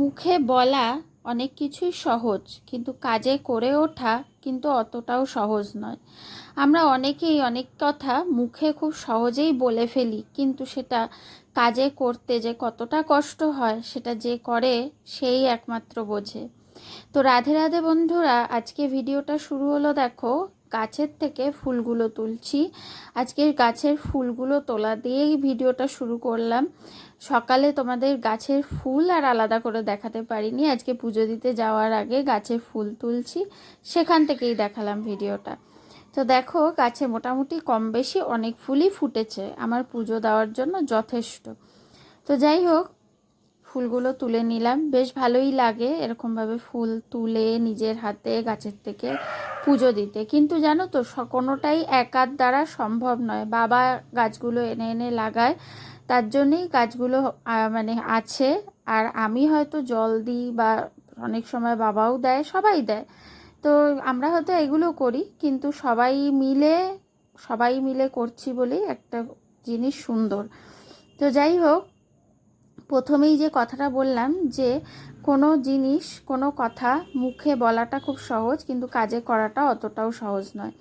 মুখে বলা অনেক কিছুই সহজ, কিন্তু কাজে করে ওঠা কিন্তু অতটাও সহজ নয়। আমরা অনেকেই অনেক কথা মুখে খুব সহজেই বলে ফেলি, কিন্তু সেটা কাজে করতে যে কতটা কষ্ট হয়, সেটা যে করে সেই একমাত্র বোঝে। তো রাধে রাধে বন্ধুরা, আজকে ভিডিওটা শুরু হলো দেখো গাছের থেকে ফুলগুলো তুলছি। আজকে গাছের ফুলগুলো তোলা দিয়েই ভিডিওটা শুরু করলাম। সকালে তোমাদের গাছের ফুল আর আলাদা করে দেখাতে পারিনি। আজকে পুজো দিতে যাওয়ার আগে গাছে ফুল তুলছি, সেখান থেকেই দেখালাম ভিডিওটা। তো দেখো, গাছে মোটামুটি কম বেশি অনেক ফুলই ফুটেছে। আমার পুজো দেওয়ার জন্য যথেষ্ট। তো যাই হোক, ফুলগুলো তুলে নিলাম। বেশ ভালোই লাগে এরকমভাবে ফুল তুলে নিজের হাতে গাছের থেকে পুজো দিতে। কিন্তু জানো তো কোনোটাই একার দ্বারা সম্ভব নয়। বাবা গাছগুলো এনে এনে লাগায়, তার জন্যেই গাছগুলো মানে আছে। আর আমি হয়তো জল দিই বা অনেক সময় বাবাও দেয়, সবাই দেয়। তো আমরা হয়তো এগুলো করি, কিন্তু সবাই মিলে সবাই মিলে করছি বলেই একটা জিনিস সুন্দর। তো যাই হোক প্রথমেই যে কথাটা বললাম যে কোনো জিনিস, কোনো কথা মুখে বলাটা খুব সহজ, কিন্তু কাজে করাটা অতটাও সহজ নয়।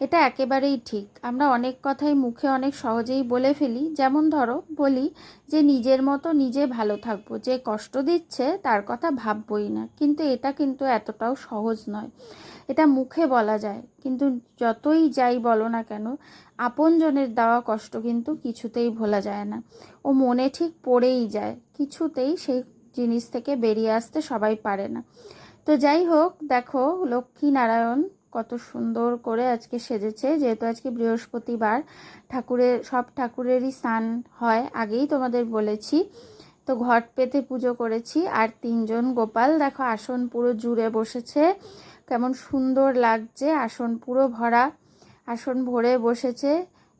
এটা একেবারেই ঠিক। আমরা অনেক কথাই মুখে অনেক সহজেই বলে ফেলি। যেমন ধরো, বলি যে নিজের মতো নিজে ভালো থাকব। যে কষ্ট দিচ্ছে, তার কথা ভাববই না। কিন্তু এটা কিন্তু এতটাও সহজ নয়। এটা মুখে বলা যায়। কিন্তু যতই যাই বলো না কেন, আপনজনের দেওয়া কষ্ট কিন্তু কিছুতেই ভোলা যায় না। ও মনে ঠিক পড়েই যায়। কিছুতেই সেই জিনিস থেকে বেরিয়ে আসতে সবাই পারে না। তো যাই হোক, দেখো লক্ষ্মী নারায়ণ কত সুন্দর করে আজকে সেজেছে। যেহেতু আজকে বৃহস্পতিবার, ঠাকুরের, সব ঠাকুরেরই স্নান হয়, আগেই তোমাদের বলেছি। তো ঘট পেতে পুজো করেছি। আর তিনজন গোপাল, দেখো আসন পুরো জুড়ে বসেছে। কেমন সুন্দর লাগছে, আসন পুরো ভরা, আসন ভরে বসেছে।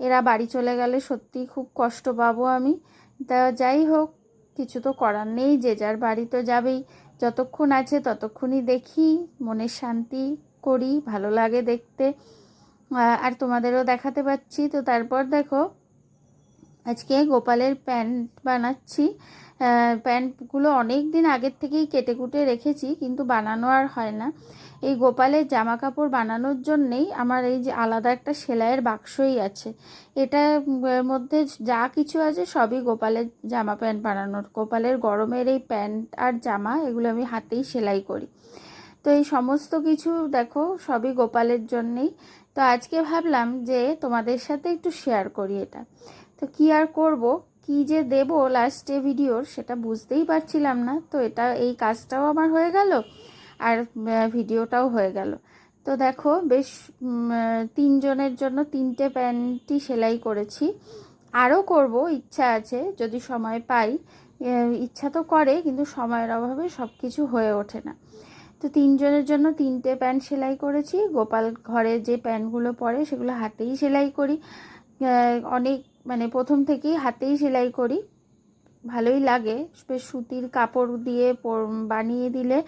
এরা বাড়ি চলে গেলে সত্যি খুব কষ্ট পাবো আমি। তা যাই হোক, কিছু তো করার নেই, যে যার বাড়ি তো যাবেই। যতক্ষণ আছে ততক্ষণই দেখি, মনের শান্তি। করি, ভালো লাগে দেখতে। আর তোমাদেরও দেখাতে পাচ্ছি। তো তারপর দেখো, আজকে গোপালের প্যান্ট বানাচ্ছি। প্যান্টগুলো অনেক দিন আগের থেকেই কেটে কুটে রেখেছি, কিন্তু বানানো আর হয় না। এই গোপালের জামা কাপড় বানানোর জন্যেই আমার এই যে আলাদা একটা সেলাইয়ের বাক্সই আছে। এটার মধ্যে যা কিছু আছে সবই গোপালের জামা প্যান্ট বানানোর। গোপালের গরমের এই প্যান্ট আর জামা, এগুলো আমি হাতেই সেলাই করি। তো এই সমস্ত কিছু দেখো, সবই গোপালের জন্যেই। তো আজকে ভাবলাম যে তোমাদের সাথে একটু শেয়ার করি এটা। তো কি আর করব, কি যে দেব লাস্টে ভিডিওর সেটা বুঝতেই পারছিলাম না। তো এটা, এই কাজটাও আমার হয়ে গেল আর ভিডিওটাও হয়ে গেল। তো দেখো, বেশ তিনজনের জন্য তিনটে প্যান্টই সেলাই করেছি। আরও করব, ইচ্ছা আছে, যদি সময় পাই। ইচ্ছা তো করে, কিন্তু সময়ের অভাবে সব কিছু হয়ে ওঠে না। তো তিনজনের জন্য তিনটে প্যান্ট সেলাই করেছি। গোপাল ঘরে যে প্যান্টগুলো পরে সেগুলো হাতেই সেলাই করি। অনেক মানে প্রথম থেকেই হাতেই সেলাই করি। ভালোই লাগে। বেশ সুতির কাপড় দিয়ে বানিয়ে দিলে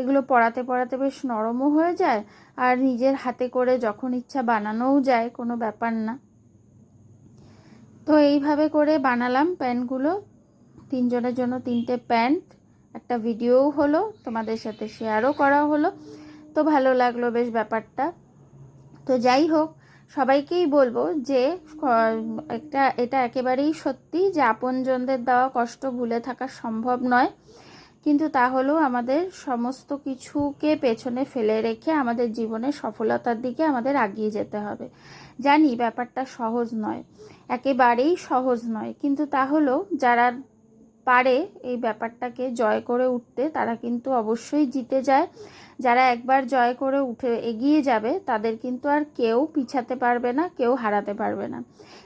এগুলো পরাতে পরাতে বেশ নরমও হয়ে যায়। আর নিজের হাতে করে যখন ইচ্ছা বানানোও যায়, কোনো ব্যাপার না। তো এইভাবে করে বানালাম প্যান্টগুলো। তিনজনের জন্য তিনটে প্যান্ট। একটা ভিডিওও হলো, তোমাদের সাথে শেয়ারও করা হলো। তো ভালো লাগল বেশ ব্যাপারটা। তো যাই হোক, সবাইকেই বলব যে একটা, এটা একেবারেই সত্যি যে আপনজনদের দেওয়া কষ্ট ভুলে থাকা সম্ভব নয়। কিন্তু তা হলেও আমাদের সমস্ত কিছুকে পেছনে ফেলে রেখে আমাদের জীবনের সফলতার দিকে আমাদের আগিয়ে যেতে হবে। জানি ব্যাপারটা সহজ নয়, একেবারেই সহজ নয়। কিন্তু তা হলেও যারা পারে এই ব্যাপারটাকে জয় করে উঠতে, তারা কিন্তু অবশ্যই জিতে যায়। যারা একবার জয় করে উঠে এগিয়ে যাবে, তাদের কিন্তু আর কেউ পিছাতে পারবে না, কেউ হারাতে পারবে না।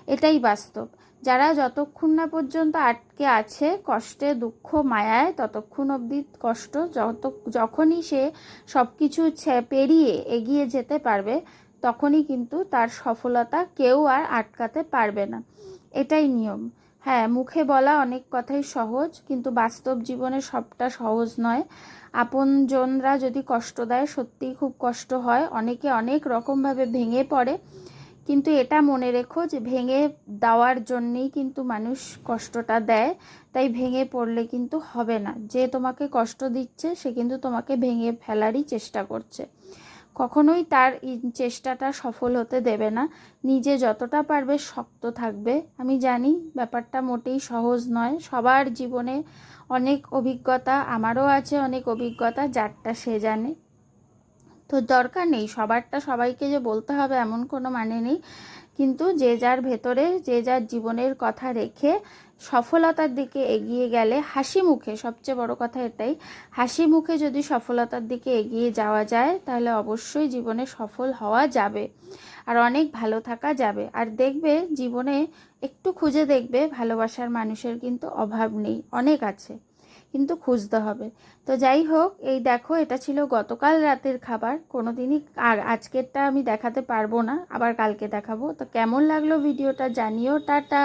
এটাই বাস্তব। যারা যতক্ষণ না পর্যন্ত আটকে আছে, কষ্টে, দুঃখ, মায়ায়, ততক্ষণ অবধি কষ্ট, যত, যখনই সে সব কিছু পেরিয়ে এগিয়ে যেতে পারবে, তখনই কিন্তু তার সফলতা কেউ আর আটকাতে পারবে না। এটাই নিয়ম। হ্যাঁ মুখে বলা অনেক কথাই সহজ, কিন্তু বাস্তব জীবনে সবটা সহজ নয়। আপনজনরা যদি কষ্ট দেয়, সত্যিই খুব কষ্ট হয়। অনেকে অনেক রকমভাবে ভেঙে পড়ে। কিন্তু এটা মনে রেখো যে ভেঙে দেওয়ার জন্যেই কিন্তু মানুষ কষ্টটা দেয়। তাই ভেঙে পড়লে কিন্তু হবে না। যে তোমাকে কষ্ট দিচ্ছে, সে কিন্তু তোমাকে ভেঙে ফেলারই চেষ্টা করছে। কখনোই তার চেষ্টাটা সফল হতে দেবে না। নিজে যতটা পারবে শক্ত থাকবে। আমি জানি ব্যাপারটা মোটেই সহজ নয়। সবার জীবনে অনেক অভিজ্ঞতা, আমারও আছে অনেক অভিজ্ঞতা, যারটা সে জানে। তো দরকার নেই, সবারটা সবাইকে যে বলতে হবে এমন কোনো মানে নেই। কিন্তু যে যার ভেতরে, যে যার জীবনের কথা রেখে সফলতার দিকে এগিয়ে গেলে হাসি মুখে, সবচেয়ে বড় কথা এটাই, হাসি মুখে যদি সফলতার দিকে এগিয়ে যাওয়া যায়, তাহলে অবশ্যই জীবনে সফল হওয়া যাবে আর অনেক ভালো থাকা যাবে। আর দেখবে জীবনে একটু খুঁজে দেখবে ভালোবাসার মানুষের কিন্তু অভাব নেই, অনেক আছে, কিন্তু খুঁজতে হবে। তো যাই হোক, এই দেখো, এটা ছিল গতকাল রাতের খাবার কোনো দিনই আর আজকেরটা আমি দেখাতে পারব না, আবার কালকে দেখাবো। তো কেমন লাগল ভিডিওটা জানিও, টাটা!